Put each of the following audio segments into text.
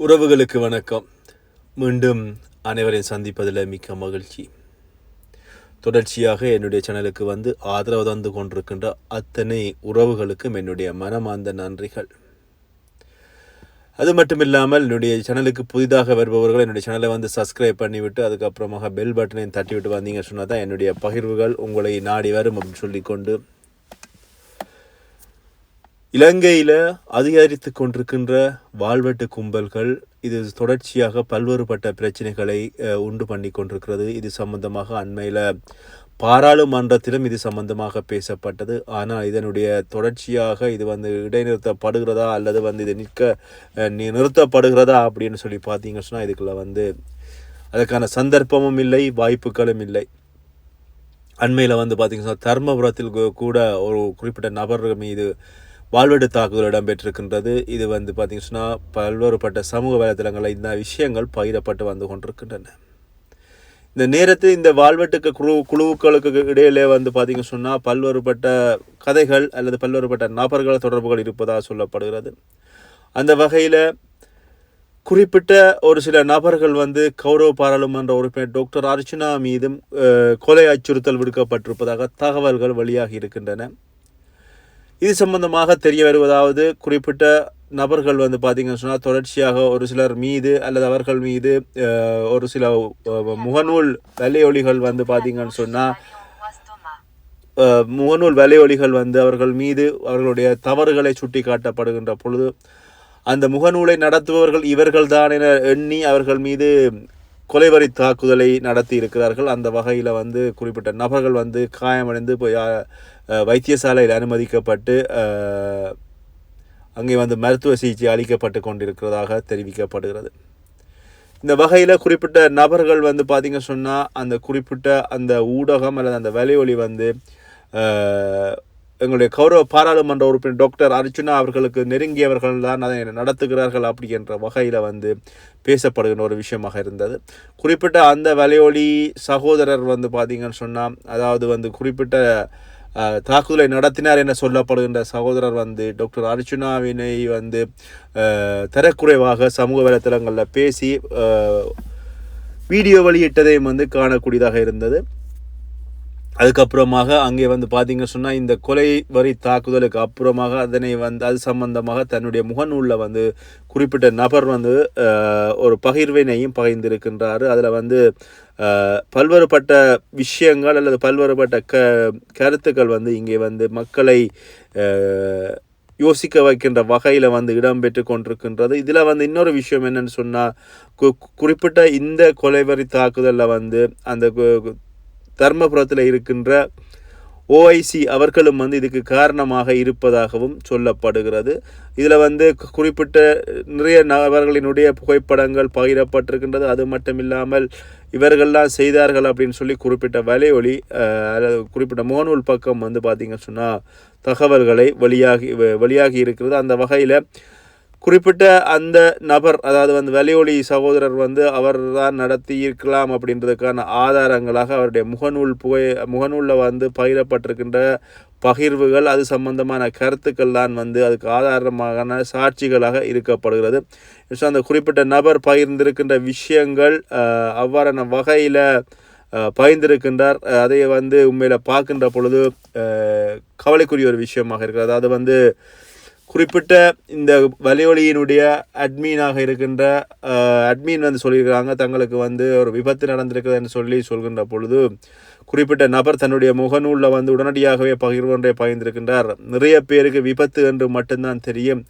உறவுகளுக்கு வணக்கம். மீண்டும் அனைவரையும் சந்திப்பதில் மிக்க மகிழ்ச்சி. தொடர்ச்சியாக என்னுடைய சேனலுக்கு வந்து ஆதரவு தந்து கொண்டிருக்கின்ற அத்தனை உறவுகளுக்கும் என்னுடைய மனமார்ந்த நன்றிகள். அது மட்டும் இல்லாமல் என்னுடைய சேனலுக்கு புதிதாக வருபவர்கள் என்னுடைய சேனலை வந்து சப்ஸ்கிரைப் பண்ணிவிட்டு அதுக்கப்புறமாக பெல் பட்டனையும் தட்டி விட்டு வந்தீங்க சொன்னால் தான் என்னுடைய பகிர்வுகள் உங்களை நாடி வரும் அப்படின்னு சொல்லிக்கொண்டு இலங்கையில் அதிகரித்து கொண்டிருக்கின்ற வாழ்வெட்டு கும்பல்கள் இது தொடர்ச்சியாக பல்வேறுபட்ட பிரச்சனைகளை உண்டு பண்ணி கொண்டிருக்கிறது. இது சம்பந்தமாக அண்மையில் பாராளுமன்றத்திலும் இது சம்பந்தமாக பேசப்பட்டது. ஆனால் இதனுடைய தொடர்ச்சியாக இது வந்து இடைநிறுத்தப்படுகிறதா அல்லது வந்து இது நிற்க நிறுத்தப்படுகிறதா அப்படின்னு சொல்லி பார்த்தீங்க சொன்னால் இதுக்குள்ள வந்து அதற்கான சந்தர்ப்பமும் இல்லை வாய்ப்புகளும் இல்லை. அண்மையில் வந்து பார்த்தீங்கன்னா தர்மபுரத்தில் கூ- கூட ஒரு குறிப்பிட்ட நபர் மீது வாழ்வெடு தாக்குதல் இடம்பெற்றிருக்கின்றது. இது வந்து பார்த்தீங்கன்னா பல்வேறுபட்ட சமூக வலைதளங்களில் இந்த விஷயங்கள் பகிரப்பட்டு வந்து கொண்டிருக்கின்றன. இந்த நேரத்தில் இந்த வாழ்வெட்டுக்கு குழு குழுக்களுக்கு இடையிலே வந்து பார்த்திங்க சொன்னால் பல்வேறுபட்ட கதைகள் அல்லது பல்வேறுபட்ட நபர்கள் தொடர்புகள் இருப்பதாக சொல்லப்படுகிறது. அந்த வகையில் குறிப்பிட்ட ஒரு சில நபர்கள் வந்து கௌரவ பாராளுமன்ற உறுப்பினர் டாக்டர் அர்ச்சனா மீதும் கொலை அச்சுறுத்தல் விடுக்கப்பட்டிருப்பதாக தகவல்கள் வெளியாகி இருக்கின்றன. இது சம்பந்தமாக தெரிய வருவதாவது குறிப்பிட்ட நபர்கள் வந்து பார்த்தீங்கன்னு சொன்னால் தொடர்ச்சியாக ஒரு சிலர் மீது அல்லது அவர்கள் மீது ஒரு சில முகநூல் வெள்ளையொலிகள் வந்து பார்த்தீங்கன்னு சொன்னால் முகநூல் வலையொலிகள் வந்து அவர்கள் மீது அவர்களுடைய தவறுகளை சுட்டி காட்டப்படுகின்ற பொழுது அந்த முகநூலை நடத்துபவர்கள் இவர்கள்தான் என எண்ணி அவர்கள் மீது கொலைவரி தாக்குதலை நடத்தி இருக்கிறார்கள். அந்த வகையில் வந்து குறிப்பிட்ட நபர்கள் வந்து காயமடைந்து போய் வைத்தியசாலையில் அனுமதிக்கப்பட்டு அங்கே வந்து மருத்துவ சிகிச்சை அளிக்கப்பட்டு கொண்டிருக்கிறதாக தெரிவிக்கப்படுகிறது. இந்த வகையில் குறிப்பிட்ட நபர்கள் வந்து பார்த்தீங்க சொன்னால் அந்த குறிப்பிட்ட அந்த ஊடகம் அல்லது அந்த வலையொலி வந்து எங்களுடைய கௌரவ பாராளுமன்ற உறுப்பினர் டாக்டர் அர்ச்சுனா அவர்களுக்கு நெருங்கியவர்கள் தான் அதை நடத்துகிறார்கள் அப்படி என்ற வகையில் வந்து பேசப்படுகின்ற ஒரு விஷயமாக இருந்தது. குறிப்பிட்ட அந்த வலையொலி சகோதரர் வந்து பார்த்திங்கன்னு சொன்னால் அதாவது வந்து குறிப்பிட்ட தாக்குதலை நடத்தினார் என சொல்லப்படுகின்ற சகோதரர் வந்து டாக்டர் அர்ச்சுனாவினை வந்து தரக்குறைவாக சமூக வலைத்தளங்களில் பேசி வீடியோ வெளியிட்டதையும் வந்து காணக்கூடியதாக இருந்தது. அதுக்கப்புறமாக அங்கே வந்து பார்த்தீங்க சொன்னால் இந்த கொலை வரி தாக்குதலுக்கு அப்புறமாக அதனை வந்து அது சம்பந்தமாக தன்னுடைய முகநூலில் வந்து குறிப்பிட்ட நபர் வந்து ஒரு பகிர்வினையும் பகிர்ந்திருக்கின்றார். அதில் வந்து பல்வேறுபட்ட விஷயங்கள் அல்லது பல்வேறுபட்ட க கருத்துக்கள் வந்து இங்கே வந்து மக்களை யோசிக்க வைக்கின்ற வகையில் வந்து இடம்பெற்று கொண்டிருக்கின்றது. இதில் வந்து இன்னொரு விஷயம் என்னென்னு சொன்னால் கு குறிப்பிட்ட இந்த கொலைவரி தாக்குதலில் வந்து அந்த கு- தர்மபுரத்தில் இருக்கின்ற ஓஐசி அவர்களும் வந்து இதுக்கு காரணமாக இருப்பதாகவும் சொல்லப்படுகிறது. இதில் வந்து குறிப்பிட்ட நிறைய நபர்களினுடைய புகைப்படங்கள் பகிரப்பட்டிருக்கின்றது. அது மட்டும் இல்லாமல் இவர்கள்லாம் செய்தார்கள் அப்படின்னு சொல்லி குறிப்பிட்ட வலையொலி ஒளி அல்லது குறிப்பிட்ட முகநூல் பக்கம் வந்து பார்த்திங்க சொன்னால் தகவல்களை வெளியாகி வெளியாகி இருக்கிறது. அந்த வகையில் குறிப்பிட்ட அந்த நபர் அதாவது வந்து வலியொலி சகோதரர் வந்து அவர் தான் நடத்தி இருக்கலாம் அப்படின்றதுக்கான ஆதாரங்களாக அவருடைய முகநூல் புகை முகநூலில் வந்து பகிரப்பட்டிருக்கின்ற பகிர்வுகள் அது சம்பந்தமான கருத்துக்கள் தான் வந்து அதுக்கு ஆதாரமான சாட்சிகளாக இருக்கப்படுகிறது ஸோ அந்த குறிப்பிட்ட நபர் பகிர்ந்திருக்கின்ற விஷயங்கள் அவ்வாறான வகையில் பகிர்ந்திருக்கின்றார். அதை வந்து உண்மையில் பார்க்கின்ற பொழுது கவலைக்குரிய ஒரு விஷயமாக இருக்கிறது. அது வந்து குறிப்பிட்ட இந்த வலியொலியினுடைய அட்மீனாக இருக்கின்ற அட்மீன் வந்து சொல்லியிருக்கிறாங்க. தங்களுக்கு வந்து ஒரு விபத்து நடந்திருக்குதுன்னு சொல்லி சொல்கின்ற பொழுது குறிப்பிட்ட நபர் தன்னுடைய முகநூலில் வந்து உடனடியாகவே பகிர்வு ஒன்றை பகிர்ந்திருக்கின்றார். நிறைய பேருக்கு விபத்து என்று மட்டும்தான் தெரியும்.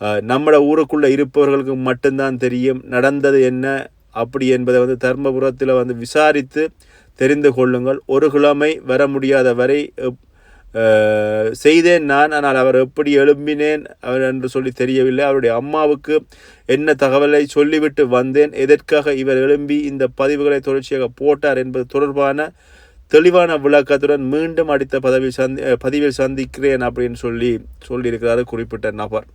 அஹ், நம்மட ஊருக்குள்ளே இருப்பவர்களுக்கு மட்டும்தான் தெரியும். நடந்தது என்ன அப்படி என்பதை வந்து தர்மபுரத்தில் வந்து விசாரித்து தெரிந்து கொள்ளுங்கள். ஒரு கிழமை வர முடியாத வரை செய்தேன் நான் ஆனால் அவர் எப்படி எழும்பினேன் அவர் என்று சொல்லி தெரியவில்லை. அவருடைய அம்மாவுக்கு என்ன தகவலை சொல்லிவிட்டு வந்தேன்? எதற்காக இவர் எழும்பி இந்த பதிவுகளை தொடர்ச்சியாக போட்டார் என்பது தொடர்பான தெளிவான விளக்கத்துடன் மீண்டும் அடித்த பதவியில் சந்தி பதிவில் சந்திக்கிறேன் அப்படின்னு சொல்லி சொல்லியிருக்கிறார் குறிப்பிட்ட நபர்.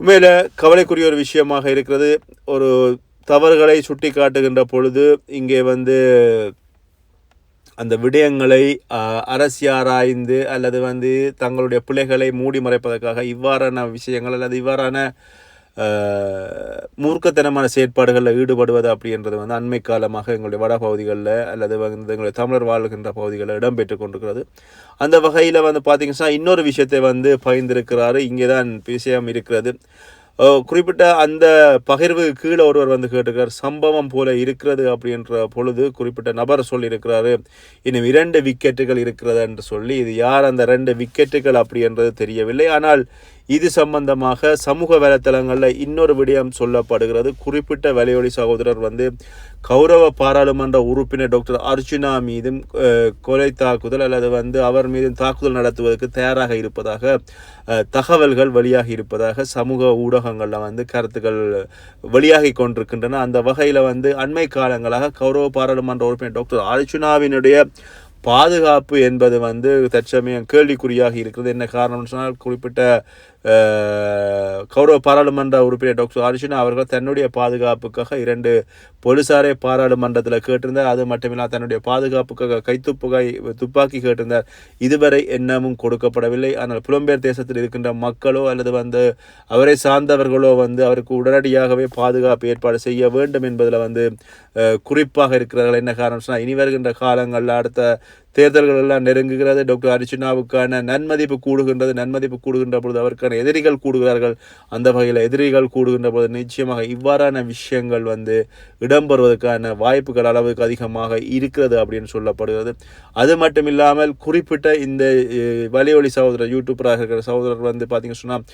உண்மையில் கவலைக்குரிய ஒரு விஷயமாக இருக்கிறது. ஒரு தவறுகளை சுட்டி காட்டுகின்ற பொழுது இங்கே வந்து அந்த விடயங்களை அரசியாராய்ந்து அல்லது வந்து தங்களுடைய பிள்ளைகளை மூடி மறைப்பதற்காக இவ்வாறான விஷயங்கள் அல்லது இவ்வாறான மூர்க்கத்தனமான செயற்பாடுகளில் ஈடுபடுவது அப்படின்றது வந்து அண்மை காலமாக எங்களுடைய வட பகுதிகளில் அல்லது வந்து எங்களுடைய தமிழர் வாழ்கின்ற பகுதிகளில் இடம்பெற்று கொண்டிருக்கிறது. அந்த வகையில் வந்து பார்த்திங்கன்னா இன்னொரு விஷயத்தை வந்து பகிர்ந்திருக்கிறாரு. இங்கே தான் விஷயம் இருக்கிறது. குறிப்பிட்ட அந்த பகிர்வு கீழே ஒருவர் வந்து கேட்டிருக்கார் சம்பவம் போல இருக்கிறது அப்படின்ற பொழுது குறிப்பிட்ட நபர் சொல்லியிருக்கிறாரு இன்னும் இரண்டு விக்கெட்டுகள் இருக்கிறது என்று சொல்லி இது யார் அந்த ரெண்டு விக்கெட்டுகள் அப்படி என்றது தெரியவில்லை. ஆனால் இது சம்பந்தமாக சமூக வலைத்தளங்களில் இன்னொரு விடயம் சொல்லப்படுகிறது. குறிப்பிட்ட வலையொலி சகோதரர் வந்து கௌரவ பாராளுமன்ற உறுப்பினர் டாக்டர் அர்ஜுனா மீதும் கொலை தாக்குதல் அல்லது வந்து அவர் மீதும் தாக்குதல் நடத்துவதற்கு தயாராக இருப்பதாக தகவல்கள் வெளியாகி இருப்பதாக சமூக ஊடகங்களில் வந்து கருத்துக்கள் வெளியாகி கொண்டிருக்கின்றன. அந்த வகையில் வந்து அண்மை காலங்களாக கௌரவ பாராளுமன்ற உறுப்பினர் டாக்டர் அர்ஜுனாவினுடைய பாதுகாப்பு என்பது வந்து தற்சமயம் கேள்விக்குறியாக இருக்கிறது. என்ன காரணம்னு சொன்னால் குறிப்பிட்ட கௌரவ பாராளுமன்ற உறுப்பினர் டாக்டர் அர்ஜுனா அவர்கள் தன்னுடைய பாதுகாப்புக்காக இரண்டு போலீசாரை பாராளுமன்றத்தில் கேட்டிருந்தார். அது மட்டுமில்லாமல் தன்னுடைய பாதுகாப்புக்காக கைத்துப்புகை துப்பாக்கி கேட்டிருந்தார். இதுவரை எண்ணமும் கொடுக்கப்படவில்லை. ஆனால் புலம்பெயர் தேசத்தில் இருக்கின்ற மக்களோ அல்லது வந்து அவரை சார்ந்தவர்களோ வந்து அவருக்கு உடனடியாகவே பாதுகாப்பு ஏற்பாடு செய்ய வேண்டும் என்பதில் வந்து குறிப்பாக இருக்கிறார்கள். என்ன காரணம் சொன்னால் இனி வருகின்ற காலங்களில் அடுத்த தேர்தல்கள் எல்லாம் நெருங்குகிறது. டாக்டர் அர்ஜுனாவுக்கான நன்மதிப்பு கூடுகின்றது. நன்மதிப்பு கூடுகின்ற பொழுது அவருக்கான எதிரிகள் கூடுகிறார்கள். அந்த வகையில் எதிரிகள் கூடுகின்ற பொழுது நிச்சயமாக இவ்வாறான விஷயங்கள் வந்து இடம்பெறுவதற்கான வாய்ப்புகள் அளவுக்கு அதிகமாக இருக்கிறது அப்படின்னு சொல்லப்படுகிறது. அது மட்டும் இல்லாமல் குறிப்பிட்ட இந்த வலியொலி சகோதரர் யூடியூபராக இருக்கிற சகோதரர் வந்து பார்த்தீங்கன்னு சொன்னால்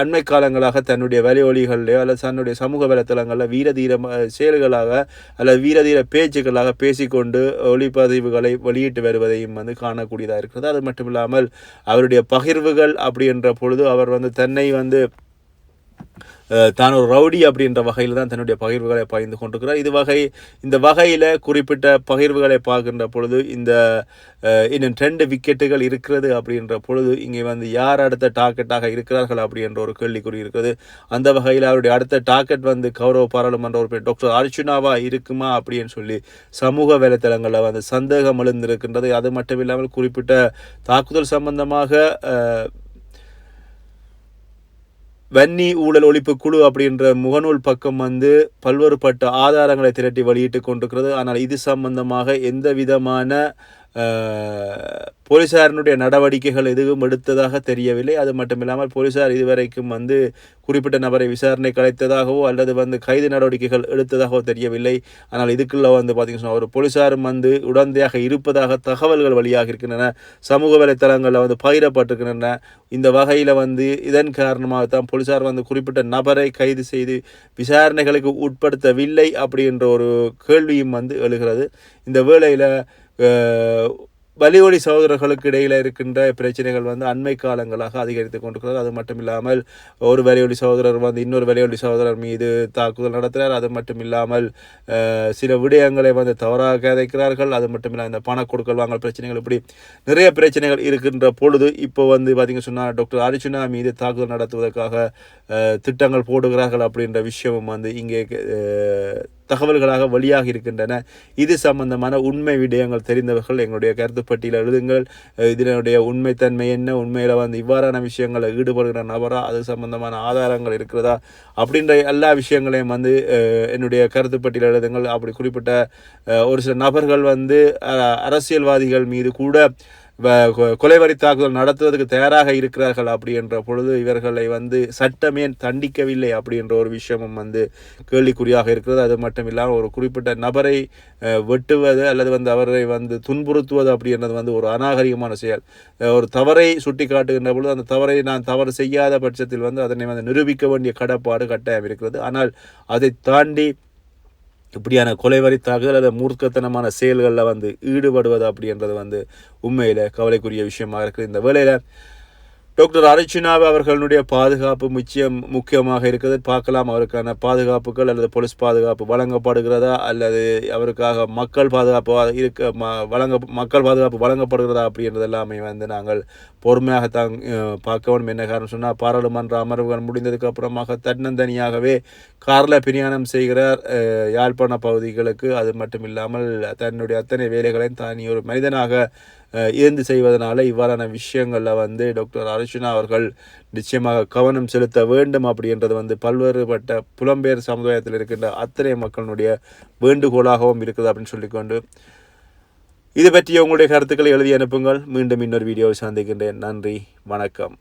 அண்மை காலங்களாக தன்னுடைய வலியொலிகள்லையோ அல்லது தன்னுடைய சமூக வலைத்தளங்களில் வீரதீர செயல்களாக அல்லது வீரதீர பேச்சுக்களாக பேசிக்கொண்டு ஒளிப்பதிவுகளை வெளியிட்டு வருவதையும் வந்து காணக்கூடியதாக இருக்கிறது. அது மட்டும் இல்லாமல் அவருடைய பகிர்வுகள் அப்படி என்ற பொழுது அவர் வந்து தன்னை வந்து தான் ஒரு ரவுடி அப்படின்ற வகையில் தான் தன்னுடைய பகிர்வுகளை பகிர்ந்து கொண்டிருக்கிறார். இது வகை இந்த வகையில் குறிப்பிட்ட பகிர்வுகளை பார்க்கின்ற பொழுது இந்த இன்னும் ரெண்டு விக்கெட்டுகள் இருக்கிறது அப்படின்ற பொழுது இங்கே வந்து யார் அடுத்த டார்கெட்டாக இருக்கிறார்கள் அப்படின்ற ஒரு கேள்விக்குறி இருக்கிறது அந்த வகையில் அவருடைய அடுத்த டார்கெட் வந்து கௌரவ பாராளுமன்ற உறுப்பினர் டாக்டர் அர்ச்சுனாவா இருக்குமா அப்படின்னு சொல்லி சமூக வலைத்தளங்களில் வந்து சந்தேகம் எழுந்திருக்கின்றது. அது மட்டும் இல்லாமல் குறிப்பிட்ட தாக்குதல் சம்பந்தமாக வன்னி ஊழல் ஒழிப்பு குழு அப்படின்ற முகநூல் பக்கம் வந்து பல்வேறுபட்ட ஆதாரங்களை திரட்டி வெளியிட்டு கொண்டிருக்கிறது. ஆனால் இது சம்பந்தமாக எந்த விதமான போலீசாரினுடைய நடவடிக்கைகள் எதுவும் எடுத்ததாக தெரியவில்லை. அது மட்டும் இல்லாமல் போலீசார் இதுவரைக்கும் வந்து குறிப்பிட்ட நபரை விசாரணை கலைத்ததாகவோ அல்லது வந்து கைது நடவடிக்கைகள் எடுத்ததாகவோ தெரியவில்லை. ஆனால் இதுக்குள்ள வந்து பார்த்திங்கன்னா ஒரு போலீசாரும் வந்து உடந்தையாக இருப்பதாக தகவல்கள் வழியாக இருக்கின்றன. சமூக வலைத்தளங்களில் வந்து பகிரப்பட்டிருக்கின்றன. இந்த வகையில் வந்து இதன் காரணமாக தான் போலீசார் வந்து குறிப்பிட்ட நபரை கைது செய்து விசாரணைகளுக்கு உட்படுத்தவில்லை அப்படின்ற ஒரு கேள்வியும் வந்து எழுகிறது. இந்த வேளையில் வலியொலி சகோதரர்களுக்கு இடையில் இருக்கின்ற பிரச்சனைகள் வந்து அண்மை காலங்களாக அதிகரித்து கொண்டிருக்கிறது. அது மட்டும் இல்லாமல் ஒரு வலியொலி சகோதரர் வந்து இன்னொரு வலியொலி சகோதரர் மீது தாக்குதல் நடத்துகிறார் அது மட்டும் இல்லாமல் சில விடயங்களை வந்து தவறாக கதைக்கிறார்கள். அது மட்டும் இல்லாமல் இந்த பண கொடுக்கல் வாங்கல் பிரச்சனைகள் இப்படி நிறைய பிரச்சனைகள் இருக்கின்ற பொழுது இப்போ வந்து பார்த்திங்க சொன்னால் டாக்டர் அர்ஜுனா மீது தாக்குதல் நடத்துவதற்காக திட்டங்கள் போடுகிறார்கள் அப்படின்ற விஷயமும் வந்து இங்கே தகவல்களாக வழியாக இருக்கின்றன. இது சம்பந்தமான உண்மை விடயங்கள் தெரிந்தவர்கள் எங்களுடைய கருத்துப்பட்டியில் எழுதுங்கள். இதனுடைய உண்மைத்தன்மை என்ன? உண்மையில் வந்து இவ்வாறான விஷயங்களில் ஈடுபடுகிற நபரா? அது சம்பந்தமான ஆதாரங்கள் இருக்கிறதா? அப்படின்ற எல்லா விஷயங்களையும் வந்து என்னுடைய கருத்துப்பட்டியில் எழுதுங்கள். அப்படி குறிப்பிட்ட ஒரு சில நபர்கள் வந்து அரசியல்வாதிகள் மீது கூட கொலைவரி தாக்குதல் நடத்துவதற்கு தயாராக இருக்கிறார்கள் அப்படி என்ற பொழுது இவர்களை வந்து சட்டமே தண்டிக்கவில்லை அப்படின்ற ஒரு விஷயமும் வந்து கேள்விக்குறியாக இருக்கிறது. அது மட்டும் இல்லாமல் ஒரு குறிப்பிட்ட நபரை வெட்டுவது அல்லது வந்து அவரை வந்து துன்புறுத்துவது அப்படின்றது வந்து ஒரு அநாகரிகமான செயல். ஒரு தவறை சுட்டி காட்டுகின்ற பொழுது அந்த தவறை நான் தவறு செய்யாத பட்சத்தில் வந்து அதனை வந்து நிரூபிக்க வேண்டிய கடப்பாடு கட்டாயம் இருக்கிறது. ஆனால் அதை தாண்டி இப்படியான கொலைவரி தாக்குதல் அல்லது மூர்க்கத்தனமான செயல்களில் வந்து ஈடுபடுவது அப்படின்றது வந்து உண்மையில் கவலைக்குரிய விஷயமாக இருக்குது. இந்த வேளையில் டாக்டர் அர்ச்சுனாவை அவர்களுடைய பாதுகாப்பு முக்கியம் முக்கியமாக இருக்கிறது. பார்க்கலாம் அவருக்கான பாதுகாப்புகள் அல்லது போலீஸ் பாதுகாப்பு வழங்கப்படுகிறதா அல்லது அவருக்காக மக்கள் பாதுகாப்பு இருக்க ம- வழங்க மக்கள் பாதுகாப்பு வழங்கப்படுகிறதா அப்படின்றது எல்லாமே வந்து நாங்கள் பொறுமையாக தான் பார்க்க வேண்டும். என்ன காரணம் சொன்னால் பாராளுமன்ற அமர்வுகள் முடிந்ததுக்கு அப்புறமாக தன்னந்தனியாகவே காரில் பிரயாணம் செய்கிறார் யாழ்ப்பாண பகுதிகளுக்கு. அது மட்டும் இல்லாமல் தன்னுடைய அத்தனை வேலைகளையும் தான் ஒரு மனிதனாக இருந்து செய்வதனால இவ்வாறான விஷயங்களில் வந்து டாக்டர் அர்ஷனா அவர்கள் நிச்சயமாக கவனம் செலுத்த வேண்டும் அப்படின்றது வந்து பல்வேறுபட்ட புலம்பெயர் சமுதாயத்தில் இருக்கின்ற அத்தனை மக்களுடைய வேண்டுகோளாகவும் இருக்குது அப்படின்னு சொல்லிக்கொண்டு இது பற்றிய உங்களுடைய கருத்துக்களை எழுதி அனுப்புங்கள். மீண்டும் இன்னொரு வீடியோவை சந்திக்கின்றேன். நன்றி. வணக்கம்.